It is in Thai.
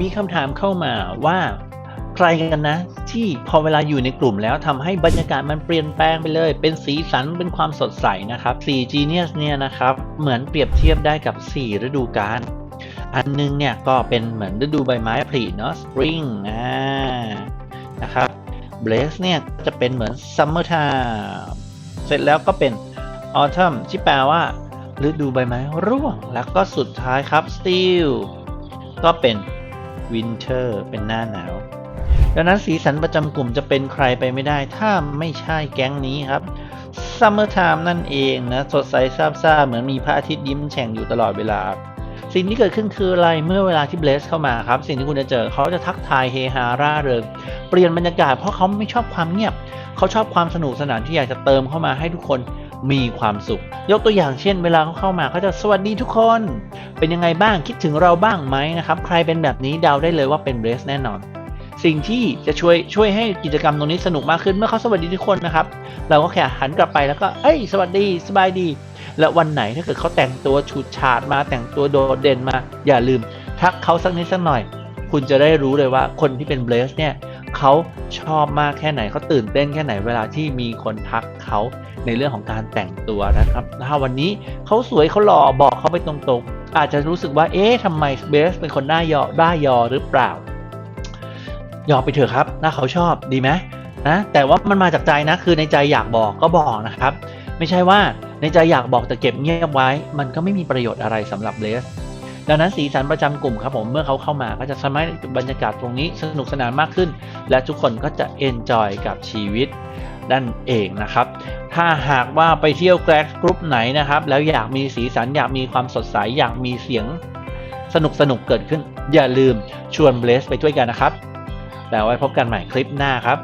มีคำถามเข้ามาว่าใครกันนะ ที่พอเวลาอยู่ในกลุ่มแล้วทำให้บรรยากาศมันเปลี่ยนแปลงไปเลย เป็นสีสันเป็นความสดใสนะครับ4 Genius เนี่ยนะครับเหมือนเปรียบเทียบได้กับ 4 ฤดูกาลอันหนึงเนี่ยก็เป็นเหมือนฤดูใบไม้ผลิเนาะ Spring อ่านะครับ Blaze เนี่ยจะเป็นเหมือน Summer time เสร็จแล้วก็เป็น Autumn ที่แปลว่าฤดูใบไม้ร่วง แล้วก็สุดท้ายครับ Still ก็เป็น Winter เป็นหน้าหนาว ดังนั้นสีสันประจำกลุ่มจะเป็นใครไปไม่ได้ ถ้าไม่ใช่แก๊งนี้ครับ Summer Time นั่นเองนะ สดใสซาบซ่าเหมือนมีพระอาทิตย์ยิ้มแฉ่งอยู่ตลอดเวลา สิ่งที่เกิดขึ้นคืออะไรเมื่อเวลาที่เบสเข้ามาครับ สิ่งที่คุณจะเจอเขาจะทักทายเฮฮาร่าเริงเปลี่ยนบรรยากาศเพราะเขาไม่ชอบความเงียบ เขาชอบความสนุกสนานที่อยากจะเติมเข้ามาให้ทุกคน มีความสุข ยกตัวอย่างเช่น เวลาเขาเข้ามาเขาจะสวัสดีทุกคน เป็นยังไงบ้างคิดถึงเราบ้างไหมนะครับ ใครเป็นแบบนี้เดาได้เลยว่าเป็นเบสแน่นอน สิ่งที่จะช่วยช่วยให้กิจกรรมตรงนี้สนุกมากขึ้นเมื่อเขาสวัสดีทุกคนนะครับ เราก็แค่หันกลับไปแล้วก็เอ้ย สวัสดีสบายดี และวันไหนถ้าเกิดเขาแต่งตัวฉูดฉาดมาแต่งตัวโดดเด่นมา อย่าลืมทักเขาสักนิดสักหน่อย คุณจะได้รู้เลยว่าคนที่เป็นเบสเนี่ยเขาชอบมากแค่ไหนเขาตื่นเต้นแค่ไหนเวลาที่มีคนทักเขาในเรื่องของการแต่งตัวนะครับถ้าวันนี้เขาสวยเขาหล่อบอกเขาไปตรงๆ อาจจะรู้สึกว่าเอ๊ะทำไมเบสเป็นคนหน้ายอด้ายอหรือเปล่า ยอมไปเถอะครับถ้าเขาชอบดีไหมนะแต่ว่ามันมาจากใจนะคือในใจอยากบอกก็บอกนะครับ ไม่ใช่ว่าในใจอยากบอกแต่เก็บเงียบไว้ มันก็ไม่มีประโยชน์อะไรสำหรับเลส ดังนั้นสีสันประจำกลุ่มครับผมเมื่อเขาเข้ามาก็จะทำให้บรรยากาศตรงนี้สนุกสนานมากขึ้น และทุกคนก็จะเอนจอยกับชีวิตนั่นเองนะครับ ถ้าหากว่าไปเที่ยวแกร็กกรุ๊ปไหนนะครับ แล้วอยากมีสีสันอยากมีความสดใสอยากมีเสียงสนุกสนุกเกิดขึ้น อย่าลืมชวนเบลสไปด้วยกันนะครับ แล้วไว้พบกันใหม่คลิปหน้าครับ